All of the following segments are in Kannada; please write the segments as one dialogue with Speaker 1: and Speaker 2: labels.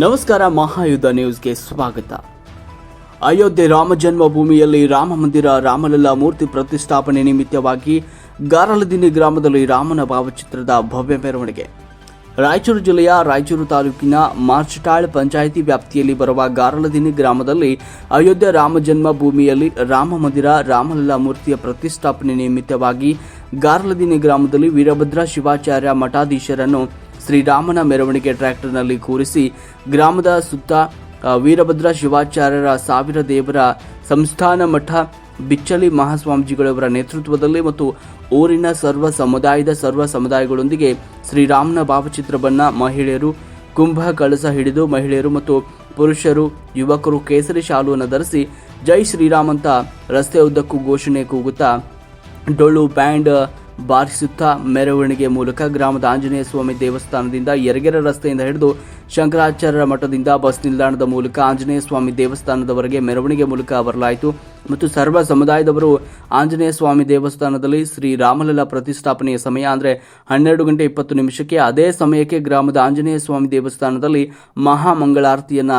Speaker 1: ನಮಸ್ಕಾರ ಮಹಾಯುದ್ಧ ನ್ಯೂಸ್ಗೆ ಸ್ವಾಗತ. ಅಯೋಧ್ಯೆ ರಾಮ ಜನ್ಮಭೂಮಿಯಲ್ಲಿ ರಾಮ ಮಂದಿರ, ರಾಮಲಲ್ಲಾ ಮೂರ್ತಿ ಪ್ರತಿಷ್ಠಾಪನೆ ನಿಮಿತ್ತವಾಗಿ ಗಾರಲದಿನಿ ಗ್ರಾಮದಲ್ಲಿ ರಾಮನ ಭಾವಚಿತ್ರದ ಭವ್ಯ ಮೆರವಣಿಗೆ. ರಾಯಚೂರು ಜಿಲ್ಲೆಯ ರಾಯಚೂರು ತಾಲೂಕಿನ ಮಾರ್ಚಟಾಳ್ ಪಂಚಾಯಿತಿ ವ್ಯಾಪ್ತಿಯಲ್ಲಿ ಬರುವ ಗಾರಲದಿನಿ ಗ್ರಾಮದಲ್ಲಿ ಅಯೋಧ್ಯೆ ರಾಮ ಜನ್ಮಭೂಮಿಯಲ್ಲಿ ರಾಮ ಮಂದಿರ, ರಾಮಲಲ್ಲಾ ಮೂರ್ತಿಯ ಪ್ರತಿಷ್ಠಾಪನೆ ನಿಮಿತ್ತವಾಗಿ ಗಾರಲದಿನಿ ಗ್ರಾಮದಲ್ಲಿ ವೀರಭದ್ರ ಶಿವಾಚಾರ್ಯ ಮಠಾಧೀಶರನ್ನು ಶ್ರೀರಾಮನ ಮೆರವಣಿಗೆ ಟ್ರ್ಯಾಕ್ಟರ್ನಲ್ಲಿ ಕೂರಿಸಿ ಗ್ರಾಮದ ಸುತ್ತ ವೀರಭದ್ರ ಶಿವಾಚಾರ್ಯರ ಸಾವಿರ ದೇವರ ಸಂಸ್ಥಾನ ಮಠ, ಬಿಚ್ಚಲಿ ಮಹಾಸ್ವಾಮೀಜಿಗಳವರ ನೇತೃತ್ವದಲ್ಲಿ ಮತ್ತು ಊರಿನ ಸರ್ವ ಸಮುದಾಯದ ಸರ್ವ ಸಮುದಾಯಗಳೊಂದಿಗೆ ಶ್ರೀರಾಮನ ಭಾವಚಿತ್ರವನ್ನು ಮಹಿಳೆಯರು ಕುಂಭ ಕಳಸ ಹಿಡಿದು ಮಹಿಳೆಯರು ಮತ್ತು ಪುರುಷರು, ಯುವಕರು ಕೇಸರಿ ಶಾಲುವನ್ನು ಧರಿಸಿ ಜೈ ಶ್ರೀರಾಮ್ ಅಂತ ರಸ್ತೆ ಉದ್ದಕ್ಕೂ ಘೋಷಣೆ ಕೂಗುತ್ತಾ ಡೊಳ್ಳು, ಬ್ಯಾಂಡ್ ಬಾರಿಸುತ್ತಾ ಮೆರವಣಿಗೆ ಮೂಲಕ ಗ್ರಾಮದ ಆಂಜನೇಯ ಸ್ವಾಮಿ ದೇವಸ್ಥಾನದಿಂದ ಯರಗೆರೆ ರಸ್ತೆಯಿಂದ ಹಿಡಿದು ಶಂಕರಾಚಾರ್ಯರ ಮಠದಿಂದ ಬಸ್ ನಿಲ್ದಾಣದ ಮೂಲಕ ಆಂಜನೇಯ ಸ್ವಾಮಿ ದೇವಸ್ಥಾನದವರೆಗೆ ಮೆರವಣಿಗೆ ಮೂಲಕ ಬರಲಾಯಿತು. ಮತ್ತು ಸರ್ವ ಸಮುದಾಯದವರು ಆಂಜನೇಯ ಸ್ವಾಮಿ ದೇವಸ್ಥಾನದಲ್ಲಿ ಶ್ರೀ ರಾಮಲಲ್ಲ ಪ್ರತಿಷ್ಠಾಪನೆಯ ಸಮಯ ಅಂದರೆ ಹನ್ನೆರಡು ಗಂಟೆ ಇಪ್ಪತ್ತು ನಿಮಿಷಕ್ಕೆ ಅದೇ ಸಮಯಕ್ಕೆ ಗ್ರಾಮದ ಆಂಜನೇಯ ಸ್ವಾಮಿ ದೇವಸ್ಥಾನದಲ್ಲಿ ಮಹಾಮಂಗಳಾರತಿಯನ್ನ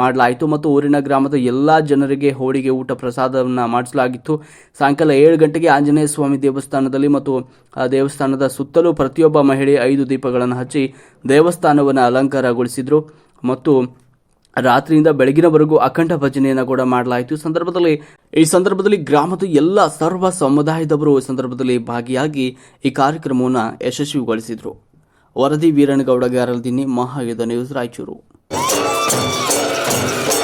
Speaker 1: ಮಾಡಲಾಯಿತು ಮತ್ತು ಊರಿನ ಗ್ರಾಮದ ಎಲ್ಲ ಜನರಿಗೆ ಹೋಳಿಗೆ ಊಟ ಪ್ರಸಾದವನ್ನು ಮಾಡಿಸಲಾಗಿತ್ತು. ಸಾಯಂಕಾಲ ಏಳು ಗಂಟೆಗೆ ಆಂಜನೇಯ ಸ್ವಾಮಿ ದೇವಸ್ಥಾನದಲ್ಲಿ ಮತ್ತು ಆ ದೇವಸ್ಥಾನದ ಸುತ್ತಲೂ ಪ್ರತಿಯೊಬ್ಬ ಮಹಿಳೆ ಐದು ದೀಪಗಳನ್ನು ಹಚ್ಚಿ ದೇವಸ್ಥಾನವನ್ನು ಅಲಂಕಾರಗೊಳಿಸಿದರು. ಮತ್ತು ರಾತ್ರಿಯಿಂದ ಬೆಳಗಿನವರೆಗೂ ಅಖಂಡ ಭಜನೆಯನ್ನು ಕೂಡ ಮಾಡಲಾಯಿತು. ಸಂದರ್ಭದಲ್ಲಿ, ಈ ಸಂದರ್ಭದಲ್ಲಿ ಗ್ರಾಮದ ಎಲ್ಲ ಸರ್ವ ಸಮುದಾಯದವರು ಈ ಸಂದರ್ಭದಲ್ಲಿ ಭಾಗಿಯಾಗಿ ಈ ಕಾರ್ಯಕ್ರಮವನ್ನು ಯಶಸ್ವಿಗೊಳಿಸಿದರು. ವರದಿ Veeranagouda Gyaraldinni Mahayudha news, Raichur.
Speaker 2: Thank you.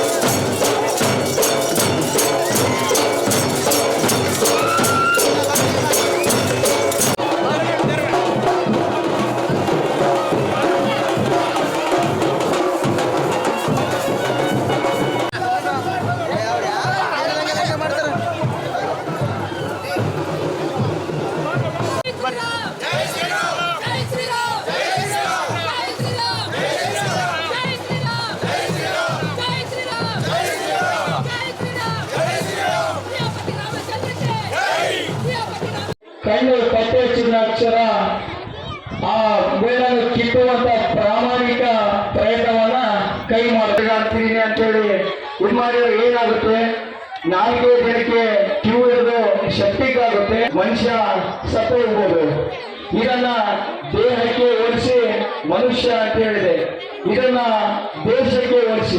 Speaker 3: ಕಣ್ಣು ಕಟ್ಟೆ ಚಿನ್ನಾಕ್ಷರ ಆ ಬೇಡನ್ನು ಕಿತ್ತುವಂತ ಪ್ರಾಮಾಣಿಕ ಪ್ರಯತ್ನವನ್ನ ಕೈ ಮಾಡ್ತೀನಿ ಅಂತೇಳಿ ಇದು ಮಾಡಿದ್ರೆ ಏನಾಗುತ್ತೆ? ಜನಕ್ಕೆ ಕ್ಯೂ ಇರೋದು ಶಕ್ತಿಗಾಗುತ್ತೆ ಮನುಷ್ಯ ಸತ್ತ ಇರ್ಬೋದು ಇದನ್ನ ದೇಹಕ್ಕೆ ಹೋಲಿಸಿ ಮನುಷ್ಯ ಅಂತ ಹೇಳಿದೆ. ಇದನ್ನ ದೇಶಕ್ಕೆ ಹೋಲಿಸಿ.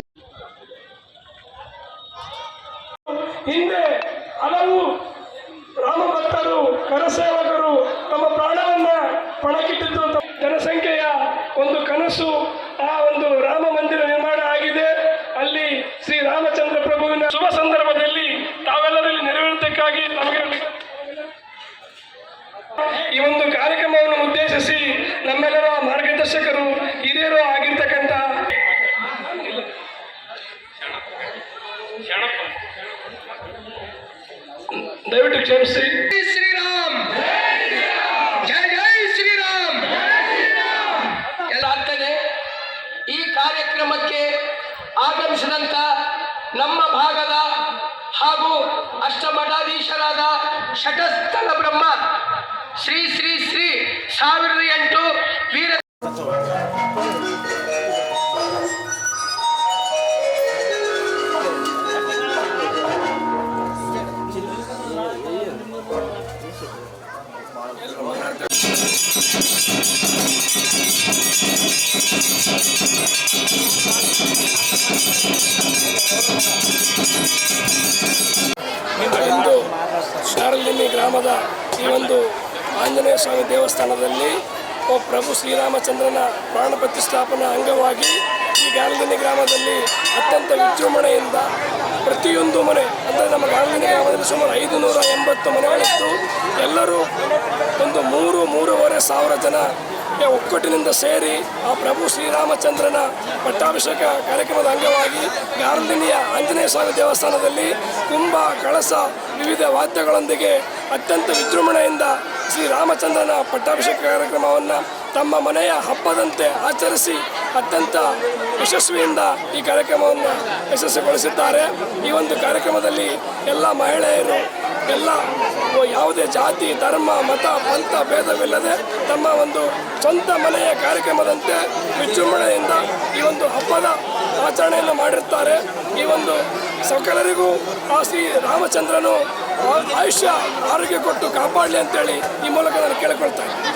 Speaker 4: ದಯವಿಟ್ಟು ಕ್ಷಮಿಸಿ.
Speaker 3: ಶ್ರೀರಾಮ್. ಜಯ ಜಯ ಶ್ರೀರಾಮ್.
Speaker 5: ಎಲ್ಲ ಆಗ್ತದೆ. ಈ ಕಾರ್ಯಕ್ರಮಕ್ಕೆ ಆಗಮಿಸಿದಂತ ನಮ್ಮ ಭಾಗದ ಹಾಗೂ ಅಷ್ಟಮಠಾಧೀಶರಾದ ಶಟಸ್ಥಲ ಬ್ರಹ್ಮ ಶ್ರೀ ಶ್ರೀ ಶ್ರೀ ಸಾವಿರದ ಎಂಟು
Speaker 4: ಗ್ರಾಮದ ಈ ಒಂದು ಆಂಜನೇಯ ಸ್ವಾಮಿ ದೇವಸ್ಥಾನದಲ್ಲಿ ಪ್ರಭು ಶ್ರೀರಾಮಚಂದ್ರನ ಪ್ರಾಣ ಪ್ರತಿಷ್ಠಾಪನಾ ಅಂಗವಾಗಿ ಈ ಗಾಲದಿನಿ ಗ್ರಾಮದಲ್ಲಿ ಅತ್ಯಂತ ವಿಜೃಂಭಣೆಯಿಂದ ಪ್ರತಿಯೊಂದು ಮನೆ, ಅಂದರೆ ನಮ್ಮ ಗಾಲದಿನಿ ಗ್ರಾಮದಲ್ಲಿ ಸುಮಾರು ಐದು ನೂರ ಎಂಬತ್ತು ಮನೆಗಳಿತ್ತು. ಎಲ್ಲರೂ ಒಂದು ಮೂರು, ಮೂರುವರೆ ಸಾವಿರ ಜನ ಒಕ್ಕಟ್ಟಿನಿಂದ ಸೇರಿ ಆ ಪ್ರಭು ಶ್ರೀರಾಮಚಂದ್ರನ ಪಟ್ಟಾಭಿಷೇಕ ಕಾರ್ಯಕ್ರಮದ ಅಂಗವಾಗಿ ಗಾರ್ಲಿನಿಯ ಆಂಜನೇಯ ಸ್ವಾಮಿ ದೇವಸ್ಥಾನದಲ್ಲಿ ಕುಂಭ, ಕಳಸ ವಿವಿಧ ವಾದ್ಯಗಳೊಂದಿಗೆ ಅತ್ಯಂತ ವಿಜೃಂಭಣೆಯಿಂದ ಶ್ರೀ ರಾಮಚಂದ್ರನ ಪಟ್ಟಾಭಿಷೇಕ ಕಾರ್ಯಕ್ರಮವನ್ನು ತಮ್ಮ ಮನೆಯ ಹಬ್ಬದಂತೆ ಆಚರಿಸಿ ಅತ್ಯಂತ ಯಶಸ್ವಿಯಿಂದ ಈ ಕಾರ್ಯಕ್ರಮವನ್ನು ಯಶಸ್ವಿಗೊಳಿಸಿದ್ದಾರೆ. ಈ ಒಂದು ಕಾರ್ಯಕ್ರಮದಲ್ಲಿ ಎಲ್ಲ ಮಹಿಳೆಯರು, ಎಲ್ಲ ಯಾವುದೇ ಜಾತಿ, ಧರ್ಮ, ಮತ, ಪಂಥ ಭೇದವಿಲ್ಲದೆ ತಮ್ಮ ಒಂದು ಸ್ವಂತ ಮನೆಯ ಕಾರ್ಯಕ್ರಮದಂತೆ ವಿಜೃಂಭಣೆಯಿಂದ ಈ ಒಂದು ಹಬ್ಬದ ಆಚರಣೆಯನ್ನು ಮಾಡಿರ್ತಾರೆ ಈ ಒಂದು ಸಕಲರಿಗೂ ಆ ಶ್ರೀ ರಾಮಚಂದ್ರನು ಆಯುಷ್ಯ ಆರೋಗ್ಯ ಕೊಟ್ಟು ಕಾಪಾಡಲಿ ಅಂತೇಳಿ ಈ ಮೂಲಕ ನಾನು ಕೇಳಿಕೊಳ್ತಾ ಇದ್ದೀನಿ.